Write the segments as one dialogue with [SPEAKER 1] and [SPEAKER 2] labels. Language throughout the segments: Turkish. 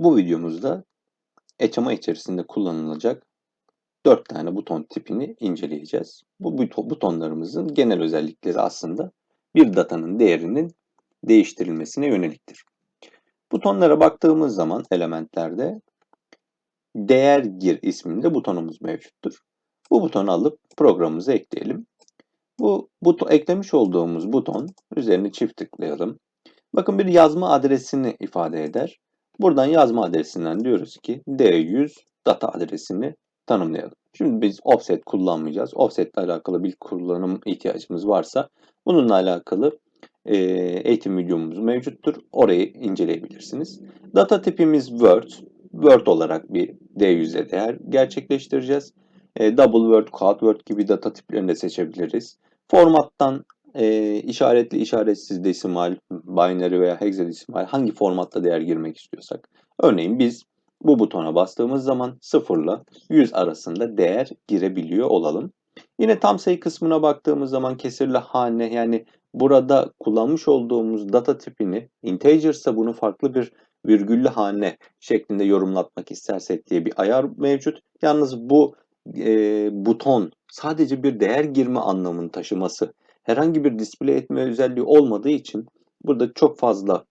[SPEAKER 1] Bu videomuzda açama içerisinde kullanılacak 4 tane buton tipini inceleyeceğiz. Bu butonlarımızın genel özellikleri aslında bir datanın değerinin değiştirilmesine yöneliktir. Butonlara baktığımız zaman elementlerde değer gir isminde butonumuz mevcuttur. Bu butonu alıp programımıza ekleyelim. Bu buton, eklemiş olduğumuz buton üzerine çift tıklayalım. Bakın bir yazma adresini ifade eder. Buradan yazma adresinden diyoruz ki D100 data adresini tanımlayalım. Şimdi biz offset kullanmayacağız. Offset ile alakalı bir kullanım ihtiyacımız varsa bununla alakalı e, eğitim videomuz mevcuttur. Orayı inceleyebilirsiniz. Data tipimiz Word. Word olarak bir D100'e değer gerçekleştireceğiz. E, double Word, Quad Word gibi data tiplerini de seçebiliriz. Formattan e, işaretli, işaretsiz desimal, binary veya hexadesimal hangi formatta değer girmek istiyorsak. Örneğin biz bu butona bastığımız zaman 0 ile 100 arasında değer girebiliyor olalım. Yine tam sayı kısmına baktığımız zaman kesirli hane yani burada kullanmış olduğumuz data tipini integer ise bunu farklı bir virgüllü hane şeklinde yorumlatmak istersek diye bir ayar mevcut. Yalnız bu e, buton sadece bir değer girme anlamını taşıması herhangi bir display etme özelliği olmadığı için burada çok fazla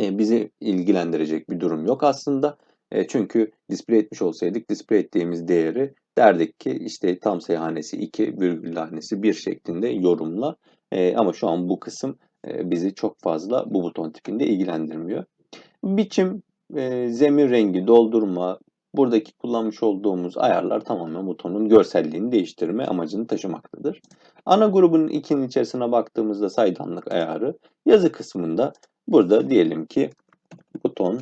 [SPEAKER 1] e, bizi ilgilendirecek bir durum yok aslında. E, çünkü display etmiş olsaydık display ettiğimiz değeri derdik ki işte tam sayı hanesi 2, virgül hanesi 1 şeklinde yorumla. E, ama şu an bu kısım bizi çok fazla bu buton tipinde ilgilendirmiyor. Biçim, zemin rengi, doldurma, buradaki kullanmış olduğumuz ayarlar tamamen butonun görselliğini değiştirme amacını taşımaktadır. Ana grubun ikinin içerisine baktığımızda saydamlık ayarı yazı kısmında burada diyelim ki buton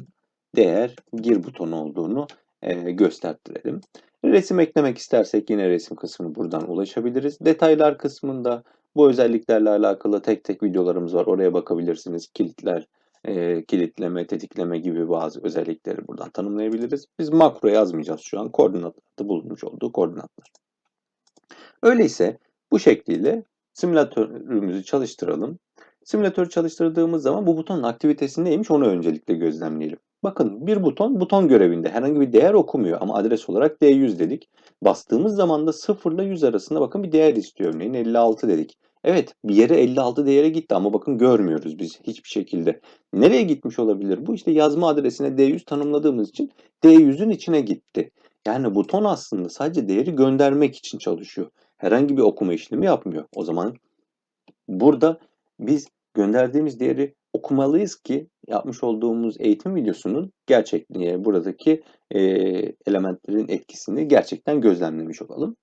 [SPEAKER 1] değer gir butonu olduğunu e, göstertirelim. Resim eklemek istersek yine resim kısmı buradan ulaşabiliriz. Detaylar kısmında bu özelliklerle alakalı tek tek videolarımız var. Oraya bakabilirsiniz. Kilitler, e, kilitleme, tetikleme gibi bazı özellikleri buradan tanımlayabiliriz. Biz makro yazmayacağız şu an. Koordinatlarda bulunmuş olduğu koordinatlar. Öyleyse bu şekliyle simülatörümüzü çalıştıralım. Simülatörü çalıştırdığımız zaman bu butonun aktivitesi neymiş onu öncelikle gözlemleyelim. Bakın bir buton buton görevinde herhangi bir değer okumuyor ama adres olarak D100 dedik. Bastığımız zaman da 0 ile 100 arasında bakın bir değer istiyor örneğin 56 dedik. Evet bir yere 56 değere gitti ama bakın görmüyoruz biz hiçbir şekilde. Nereye gitmiş olabilir? Bu işte yazma adresine D100 tanımladığımız için D100'ün içine gitti. Yani buton aslında sadece değeri göndermek için çalışıyor. Herhangi bir okuma işlemi yapmıyor. O zaman burada biz gönderdiğimiz değeri okumalıyız ki yapmış olduğumuz eğitim videosunun gerçekliğe buradaki e, elementlerin etkisini gerçekten gözlemlemiş olalım.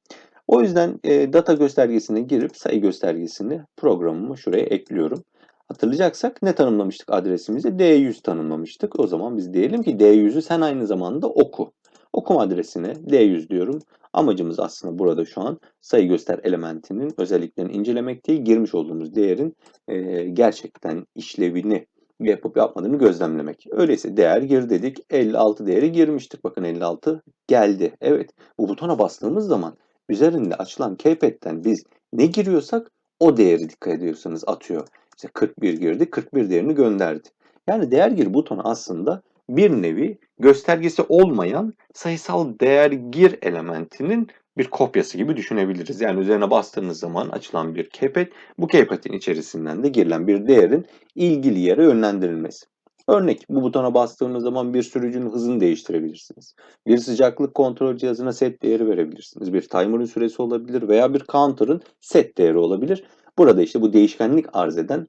[SPEAKER 1] O yüzden e, data göstergesine girip sayı göstergesini programımı şuraya ekliyorum. Hatırlayacaksak ne tanımlamıştık adresimizi? D100 tanımlamıştık. O zaman biz diyelim ki D100'ü sen aynı zamanda oku. Okuma adresine D100 diyorum. Amacımız aslında burada şu an sayı göster elementinin özelliklerini incelemek değil, girmiş olduğumuz değerin e, gerçekten işlevini yapıp yapmadığını gözlemlemek. Öyleyse değer gir dedik. 56 değeri girmiştik. Bakın 56 geldi. Evet bu butona bastığımız zaman üzerinde açılan keypad'den biz ne giriyorsak o değeri dikkat ediyorsanız atıyor. İşte 41 girdi, 41 değerini gönderdi. Yani değer gir butonu aslında bir nevi göstergesi olmayan sayısal değer gir elementinin bir kopyası gibi düşünebiliriz. Yani üzerine bastığınız zaman açılan bir keypad, bu keypad'in içerisinden de girilen bir değerin ilgili yere yönlendirilmesi. Örnek bu butona bastığınız zaman bir sürücünün hızını değiştirebilirsiniz. Bir sıcaklık kontrol cihazına set değeri verebilirsiniz. Bir timer'ın süresi olabilir veya bir counter'ın set değeri olabilir. Burada işte bu değişkenlik arz eden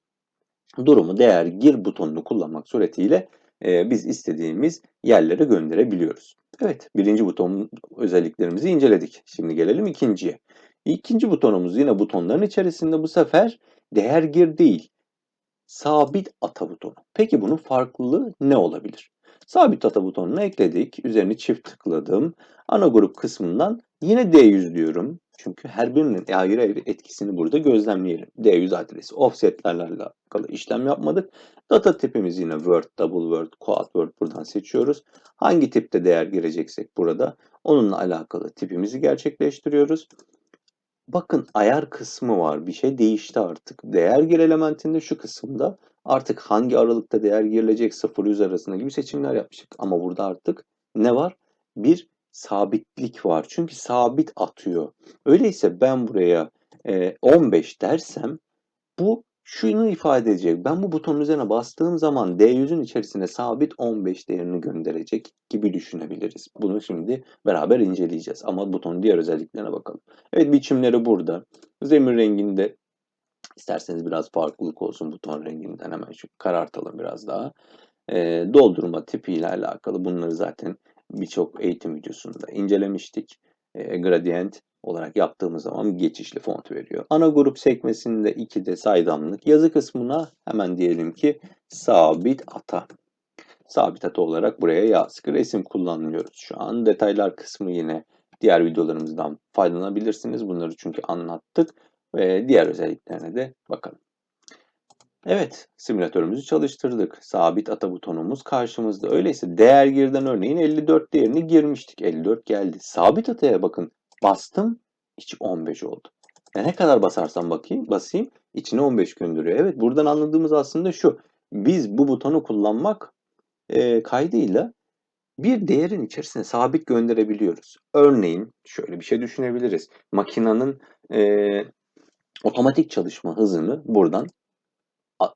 [SPEAKER 1] durumu değer gir butonunu kullanmak suretiyle e, biz istediğimiz yerlere gönderebiliyoruz. Evet, birinci buton özelliklerimizi inceledik. Şimdi gelelim ikinciye. İkinci butonumuz yine butonların içerisinde bu sefer değer gir değil, sabit ata butonu. Peki bunun farklılığı ne olabilir? Sabit ata butonunu ekledik. Üzerini çift tıkladım. Ana grup kısmından yine D100 diyorum. Çünkü her birinin ayrı ayrı etkisini burada gözlemleyelim. D100 adresi offsetlerle alakalı işlem yapmadık. Data tipimiz yine Word, Double Word, Quad Word buradan seçiyoruz. Hangi tipte değer gireceksek burada onunla alakalı tipimizi gerçekleştiriyoruz. Bakın ayar kısmı var. Bir şey değişti artık. Değer gir elementinde şu kısımda Artık hangi aralıkta değer girilecek 0-100 arasında gibi seçimler yapmıştık. Ama burada artık ne var? Bir sabitlik var. Çünkü sabit atıyor. Öyleyse ben buraya e, 15 dersem bu şunu ifade edecek. Ben bu butonun üzerine bastığım zaman D100'ün içerisine sabit 15 değerini gönderecek gibi düşünebiliriz. Bunu şimdi beraber inceleyeceğiz. Ama butonun diğer özelliklerine bakalım. Evet biçimleri burada. Zemin renginde isterseniz biraz farklılık olsun buton renginden hemen şu karartalım biraz daha. E, doldurma tipi ile alakalı bunları zaten birçok eğitim videosunda incelemiştik. E, gradient olarak yaptığımız zaman geçişli font veriyor. Ana grup sekmesinde 2'de saydamlık. Yazı kısmına hemen diyelim ki sabit ata. Sabit ata olarak buraya yazdık. Resim kullanmıyoruz şu an. Detaylar kısmı yine diğer videolarımızdan faydalanabilirsiniz. Bunları çünkü anlattık ve diğer özelliklerine de bakalım. Evet, simülatörümüzü çalıştırdık. Sabit ata butonumuz karşımızda. Öyleyse değer girden örneğin 54 değerini girmiştik. 54 geldi. Sabit ataya bakın. Bastım, içi 15 oldu. Ya ne kadar basarsam bakayım, basayım, içine 15 gönderiyor. Evet, buradan anladığımız aslında şu. Biz bu butonu kullanmak e, kaydıyla bir değerin içerisine sabit gönderebiliyoruz. Örneğin şöyle bir şey düşünebiliriz. Makinenin e, otomatik çalışma hızını buradan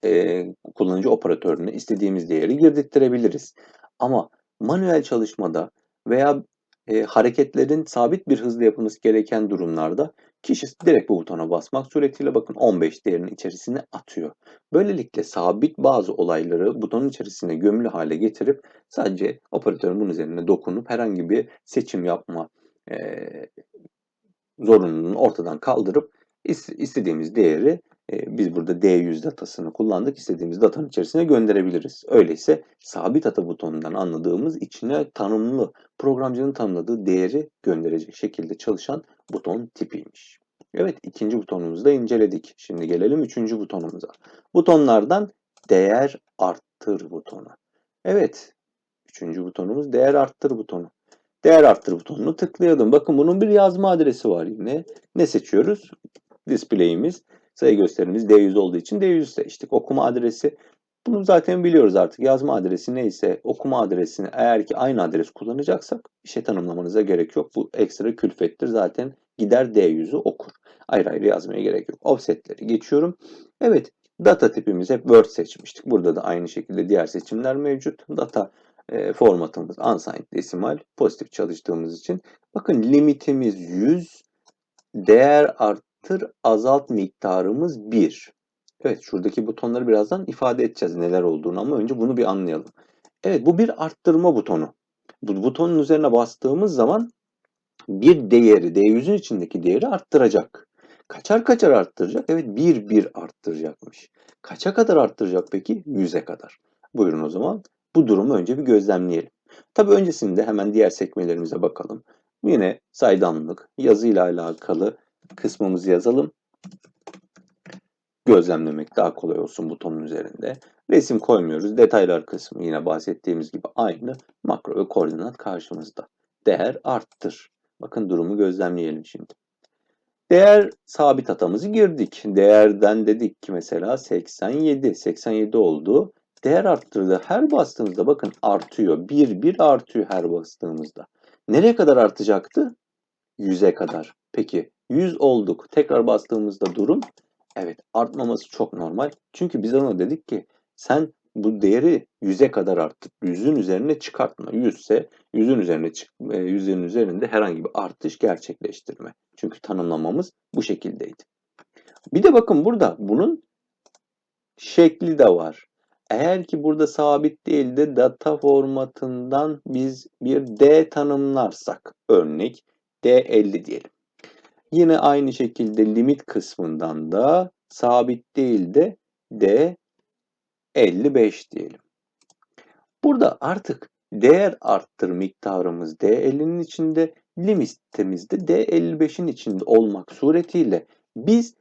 [SPEAKER 1] e, kullanıcı operatörüne istediğimiz değeri girdirttirebiliriz. Ama manuel çalışmada veya e, hareketlerin sabit bir hızla yapılması gereken durumlarda kişi direkt bu butona basmak suretiyle bakın 15 değerinin içerisine atıyor. Böylelikle sabit bazı olayları butonun içerisine gömülü hale getirip sadece operatörün bunun üzerine dokunup herhangi bir seçim yapma e, zorunluluğunu ortadan kaldırıp istediğimiz değeri biz burada D100 datasını kullandık. İstediğimiz datanın içerisine gönderebiliriz. Öyleyse sabit data butonundan anladığımız içine tanımlı, programcının tanımladığı değeri gönderecek şekilde çalışan buton tipiymiş. Evet ikinci butonumuzu da inceledik. Şimdi gelelim üçüncü butonumuza. Butonlardan değer arttır butonu. Evet üçüncü butonumuz değer arttır butonu. Değer arttır butonunu tıklayalım. Bakın bunun bir yazma adresi var yine. Ne seçiyoruz? Display'imiz sayı gösterimiz D100 olduğu için D100 seçtik. Okuma adresi bunu zaten biliyoruz artık. Yazma adresi neyse okuma adresini eğer ki aynı adres kullanacaksak bir şey tanımlamanıza gerek yok. Bu ekstra külfettir. Zaten gider D100'ü okur. Ayrı ayrı yazmaya gerek yok. Offsetleri geçiyorum. Evet data tipimiz hep Word seçmiştik. Burada da aynı şekilde diğer seçimler mevcut. Data e, formatımız unsigned desimal pozitif çalıştığımız için. Bakın limitimiz 100 değer art arttır, azalt miktarımız 1. Evet şuradaki butonları birazdan ifade edeceğiz neler olduğunu ama önce bunu bir anlayalım. Evet bu bir arttırma butonu. Bu butonun üzerine bastığımız zaman bir değeri, D100'ün içindeki değeri arttıracak. Kaçar kaçar arttıracak? Evet bir bir arttıracakmış. Kaça kadar arttıracak peki? 100'e kadar. Buyurun o zaman bu durumu önce bir gözlemleyelim. Tabi öncesinde hemen diğer sekmelerimize bakalım. Yine saydamlık, yazıyla alakalı kısmımızı yazalım. Gözlemlemek daha kolay olsun butonun üzerinde. Resim koymuyoruz. Detaylar kısmı yine bahsettiğimiz gibi aynı. Makro ve koordinat karşımızda. Değer arttır. Bakın durumu gözlemleyelim şimdi. Değer sabit hatamızı girdik. Değerden dedik ki mesela 87. 87 oldu. Değer arttırdı. Her bastığımızda bakın artıyor. 1 1 artıyor her bastığımızda. Nereye kadar artacaktı? 100'e kadar. Peki 100 olduk. Tekrar bastığımızda durum evet artmaması çok normal. Çünkü biz ona dedik ki sen bu değeri 100'e kadar arttır. 100'ün üzerine çıkartma. 100 ise 100'ün üzerine çık 100'ün e, üzerinde herhangi bir artış gerçekleştirme. Çünkü tanımlamamız bu şekildeydi. Bir de bakın burada bunun şekli de var. Eğer ki burada sabit değil de data formatından biz bir D tanımlarsak örnek D50 diyelim. Yine aynı şekilde limit kısmından da sabit değil de D 55 diyelim. Burada artık değer arttır miktarımız D50'nin içinde, limitimiz de D55'in içinde olmak suretiyle biz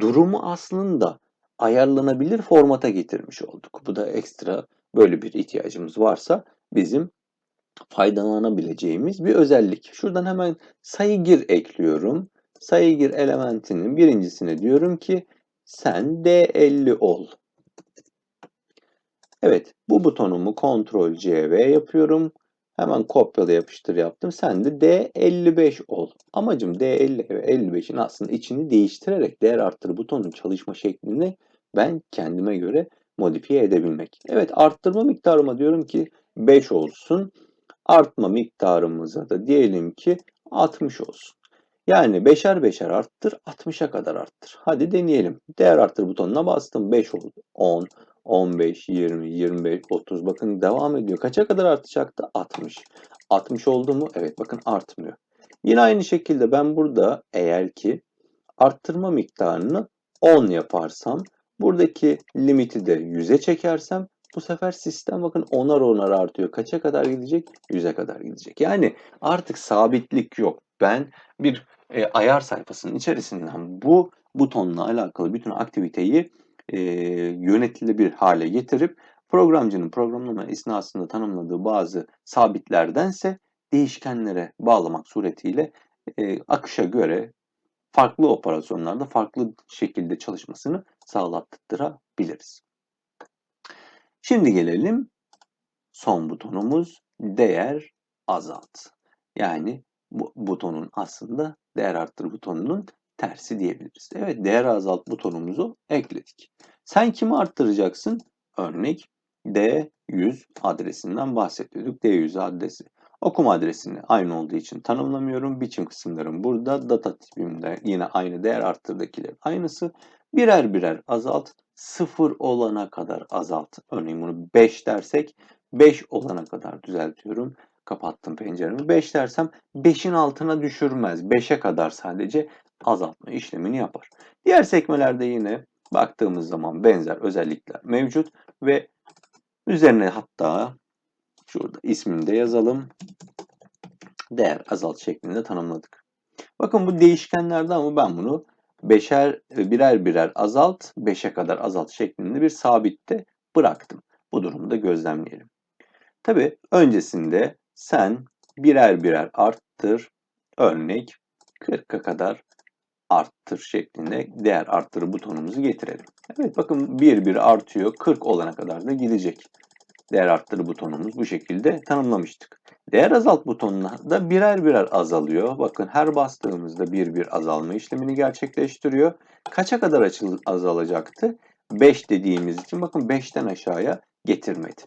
[SPEAKER 1] durumu aslında ayarlanabilir formata getirmiş olduk. Bu da ekstra böyle bir ihtiyacımız varsa bizim faydalanabileceğimiz bir özellik. Şuradan hemen sayı gir ekliyorum. Sayı gir elementinin birincisine diyorum ki sen D50 ol. Evet, bu butonumu Ctrl C V yapıyorum. Hemen kopyala yapıştır yaptım. Sen de D55 ol. Amacım D50 ve 55'in aslında içini değiştirerek değer arttır butonun çalışma şeklini ben kendime göre modifiye edebilmek. Evet arttırma miktarıma diyorum ki 5 olsun. Artma miktarımıza da diyelim ki 60 olsun. Yani beşer beşer arttır, 60'a kadar arttır. Hadi deneyelim. Değer arttır butonuna bastım. 5 oldu. 10, 15, 20, 25, 30. Bakın devam ediyor. Kaça kadar artacaktı? 60. 60 oldu mu? Evet bakın artmıyor. Yine aynı şekilde ben burada eğer ki arttırma miktarını 10 yaparsam buradaki limiti de 100'e çekersem bu sefer sistem bakın onar onar artıyor. Kaça kadar gidecek? 100'e kadar gidecek. Yani artık sabitlik yok. Ben bir e, ayar sayfasının içerisinden bu butonla alakalı bütün aktiviteyi e, yönetilebilir hale getirip programcının programlama esnasında tanımladığı bazı sabitlerdense değişkenlere bağlamak suretiyle e, akışa göre farklı operasyonlarda farklı şekilde çalışmasını sağlattırabiliriz. Şimdi gelelim son butonumuz değer azalt. Yani bu butonun aslında değer arttır butonunun tersi diyebiliriz. Evet değer azalt butonumuzu ekledik. Sen kimi arttıracaksın? Örnek D100 adresinden bahsediyorduk. D100 adresi. Okuma adresini aynı olduğu için tanımlamıyorum. Biçim kısımlarım burada. Data tipimde yine aynı değer arttırdakiler aynısı. Birer birer azalt. Sıfır olana kadar azalt. Örneğin bunu 5 dersek 5 olana kadar düzeltiyorum. Kapattım penceremi. 5 dersem 5'in altına düşürmez. 5'e kadar sadece azaltma işlemini yapar. Diğer sekmelerde yine baktığımız zaman benzer özellikler mevcut ve üzerine hatta şurada ismini de yazalım. Değer azalt şeklinde tanımladık. Bakın bu değişkenlerde ama ben bunu beşer birer birer azalt, 5'e kadar azalt şeklinde bir sabitte bıraktım. Bu durumu da gözlemleyelim. Tabi öncesinde sen birer birer arttır, örnek 40'a kadar arttır şeklinde değer arttır butonumuzu getirelim. Evet bakın bir bir artıyor 40 olana kadar da gidecek. Değer arttır butonumuz bu şekilde tanımlamıştık. Değer azalt butonuna da birer birer azalıyor. Bakın her bastığımızda bir bir azalma işlemini gerçekleştiriyor. Kaça kadar açıl azalacaktı? 5 dediğimiz için bakın 5'ten aşağıya getirmedi.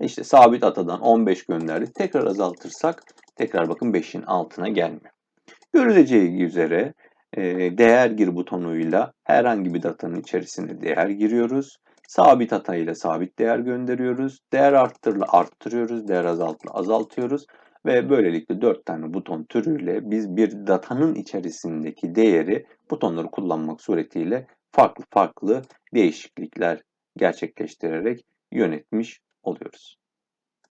[SPEAKER 1] İşte sabit atadan 15 gönderdik. Tekrar azaltırsak tekrar bakın 5'in altına gelmiyor. Görüleceği üzere değer gir butonuyla herhangi bir datanın içerisine değer giriyoruz. Sabit hatayla sabit değer gönderiyoruz. Değer arttırla arttırıyoruz. Değer azaltla azaltıyoruz. Ve böylelikle 4 tane buton türüyle biz bir datanın içerisindeki değeri butonları kullanmak suretiyle farklı farklı değişiklikler gerçekleştirerek yönetmiş oluyoruz.